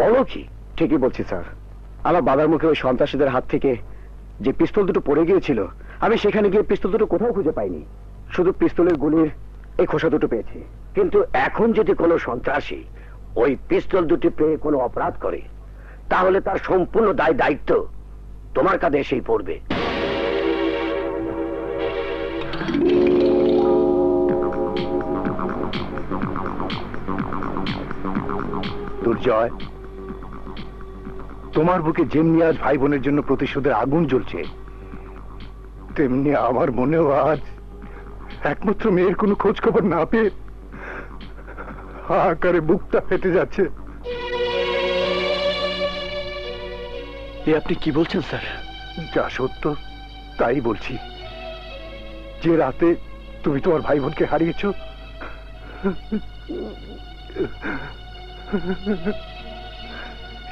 বলো কি? ঠিকই বলছি, স্যার। আমার বাবার মুখে ওই সন্ত্রাসীদের হাত থেকে যে পিস্তল দুটো পড়ে গিয়েছিল, আমি সেখানে গিয়ে পিস্তল দুটো কোথাও খুঁজে পাইনি। শুধু পিস্তলের গুলির এই খোসা দুটো পেয়েছি। কিন্তু এখন যদি কোনো সন্ত্রাসী ওই পিস্তল দুটি পেয়ে কোনো অপরাধ করে, তাহলে তার সম্পূর্ণ দায় দায়িত্ব তোমার কাঁধে এসেই পড়বে। দুর্জয় তোমার বুকে যেমনি আজ ভাই বোনের জন্য প্রতিশোধের আগুন জ্বলছে তেমনি আমার মনেও আজ একমাত্র মেয়ের কোনো খোঁজ খবর না পেয়ে হাহাকারে বুকটা ফেটে যাচ্ছে। এ আপনি কি বলছেন স্যার? যা সত্য তাই বলছি। যে রাতে তুমি তোমার ভাই বোনকে হারিয়েছ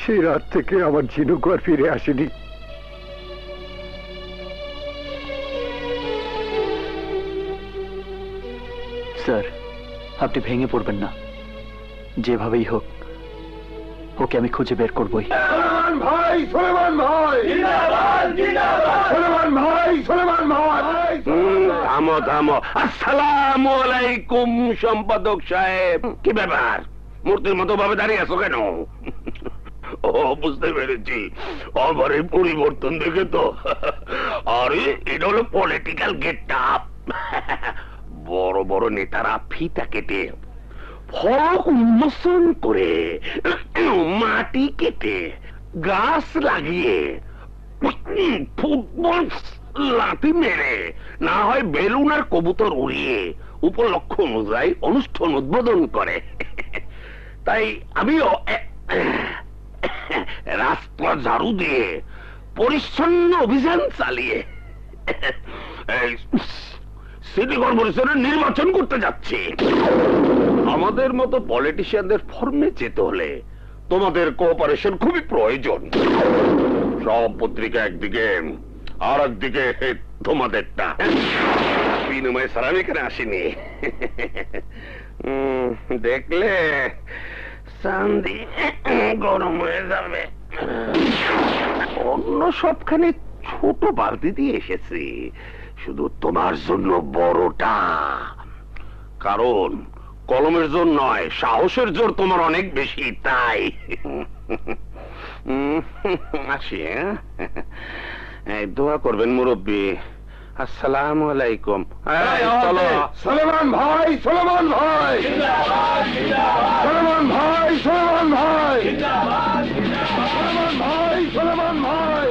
সেই রাত থেকে আমার ঝিনুক আর ফিরে আসেনি। স্যার আপনি ভেঙে পড়বেন না। যেভাবেই হোক ওকে আমি খুঁজে বের করবই। ভাই সোলেমান ভাই! সোলেমান ভাই সোলেমান ভাই! থামো থামো আসসালামু আলাইকুম সম্পাদক সাহেব। কি ব্যাপার? মূর্তির মতো ভাবে দাঁড়িয়ে আছো কেন? বুঝতে পেরেছি। আমার এই পরিবর্তন দেখে তো। আরে, এটা হলো পলিটিক্যাল গেট আপ বড় বড় নেতারা ফিতা কেটে, ফলক উন্মোচন করে, মাটি কেটে, গাছ লাগিয়ে, ফুটবল লাঠি মেরে, না হয় বেলুন আর কবুতর উড়িয়ে, উপলক্ষ অনুযায়ী অনুষ্ঠান উদ্বোধন করে। তাই আমিও রাজপথ ঝাড়ু দিয়ে পরিচ্ছন্ন অভিযান চালিয়ে সিটি কর্পোরেশনের নির্বাচন করতে যাচ্ছি। আমাদের মতো পলিটিশিয়ানদের ফর্মে যেতে হলে তোমাদের কোঅপারেশন খুবই প্রয়োজন। সব পত্রিকা একদিকে আর একদিকে তোমাদেরটা। বিনিময় স্যার, আমি এখানে আসিনি। দেখলে চান্দি, গরম হয়ে যাবে। অন্য সবখানে ছোট বালতি দিয়ে এসেছি। শুধু তোমার জন্য বড়টা। কারণ কলমের জোর নয়, সাহসের জোর তোমার অনেক বেশি, তাই। আসি হ্যাঁ? দোয়া করবেন মুরব্বী। আসসালামু আলাইকুম। এই, ভাই সোলেমান ভাই। সোলেমান ভাই সোলেমান ভাই। সোলেমান ভাই সোলেমান ভাই!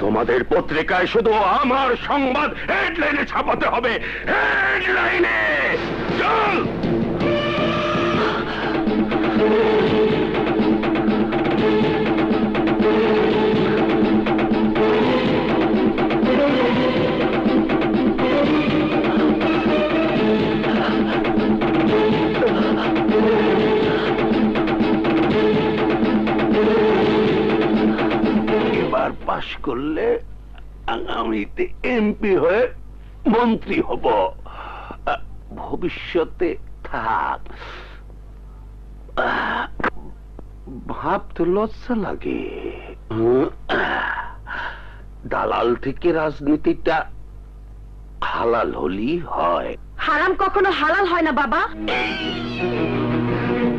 তোমাদের পত্রিকায় শুধু আমার সংবাদ হেডলাইনে ছাপাতে হবে। হেডলাইনে চল! পাশ করলে আগামীতে এমপি হয়ে মন্ত্রী হব। ভবিষ্যতে থাক। ভাবতে লজ্জা লাগে। দালাল থেকে রাজনীতিটা হালাল হলি হয়। হারাম কখনো হালাল হয় না, বাবা।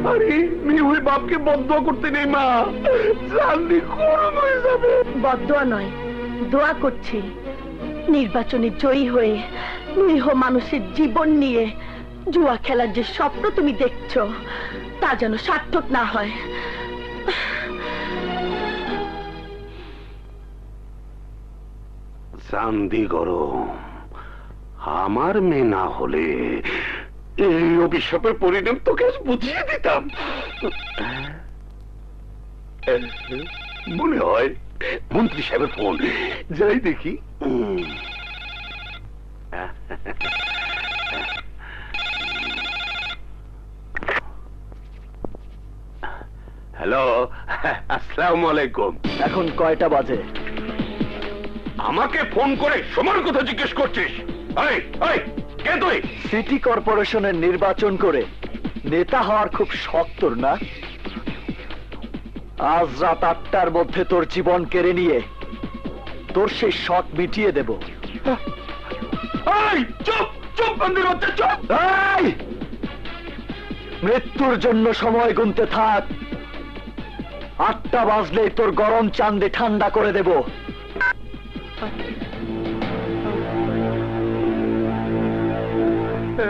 আরে মেয়ে হয়ে বাপকে বন্ধ করতে নেই মা। চান্দি গরম হয়ে যাবে। বদোয়া নয় দোয়া করছি। নির্বাচনে জয়ী হয়ে নিরীহ মানুষের জীবন নিয়ে জুয়া খেলার যে স্বপ্ন তুমি দেখছ তা যেন সার্থক না হয়। চান্দি গরম আমার মেয়ে না হলে এই অভিশাপের পরিণাম তোকে বুঝিয়ে দিতাম। মনে হয় মন্ত্রী সাহেবের ফোন। যাই দেখি। হ্যালো আসসালামু আলাইকুম এখন কয়টা বাজে? আমাকে ফোন করে সময়ের কথা জিজ্ঞেস করছিস। কে তুই? সিটি কর্পোরেশনের নির্বাচন করে নেতা হওয়ার খুব শখ তোর না? আজ রাত আটটার মধ্যে তোর জীবন কেড়ে নিয়ে তোর সেই শখ মিটিয়ে দেব। চুপ চুপ বন্ধুর হচ্ছে চুপ! মৃত্যুর জন্য সময় গুনতে থাক। আটটা বাজলেই তোর গরম চান্দে ঠান্ডা করে দেব।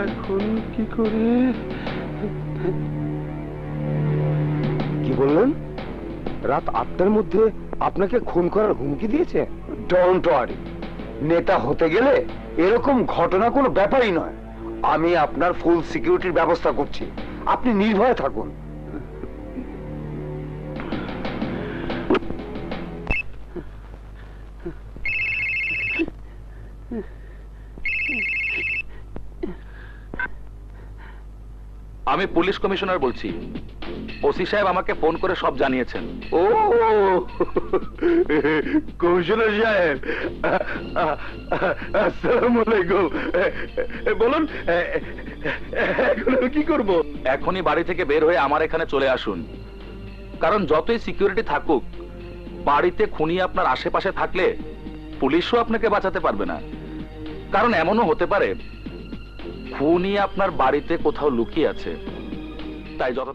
এখন কি করে? কি বললেন? রাত আটটার মধ্যে আপনাকে খুন করার হুমকি দিয়েছে? ডোন্ট ওয়ারি নেতা হতে গেলে এরকম ঘটনা কোনো ব্যাপারই নয়। আমি আপনার ফুল সিকিউরিটির ব্যবস্থা করছি। আপনি নির্ভয়ে থাকুন। আমি পুলিশ কমিশনার বলছি। ওসি সাহেব আমাকে ফোন করে সব জানিয়েছেন। ও কমিশনার সাহেব আসসালামু আলাইকুম। বলুন এখন আমি কি করব? এখনই বাড়ি থেকে বের হয়ে আমার এখানে চলে আসুন। কারণ যতই সিকিউরিটি থাকুক বাড়িতে খুনি আপনার আশেপাশে থাকলে পুলিশও আপনাকে বাঁচাতে পারবে না। কারণ এমনও হতে পারে খুনি আপনার বাড়িতে কোথাও লুকিয়ে আছে। তাই যত